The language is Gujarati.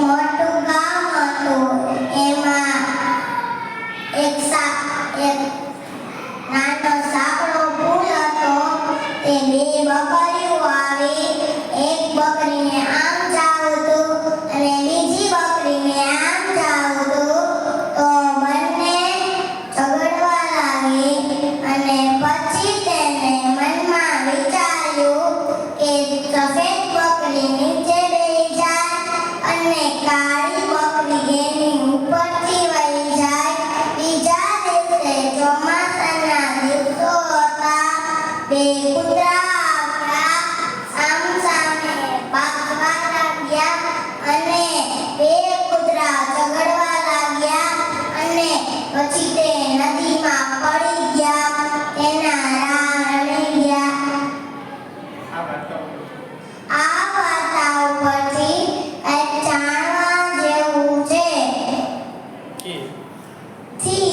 મોટું ગામ હતું. એમાં એક અને કાળી ચોમાસાના દિવસો હતા. પાકવા લાગ્યા અને બે કૂતરા ઝઘડવા લાગ્યા અને પછી તે નદીમાં પડી ગયા. તેના રા ગયા. T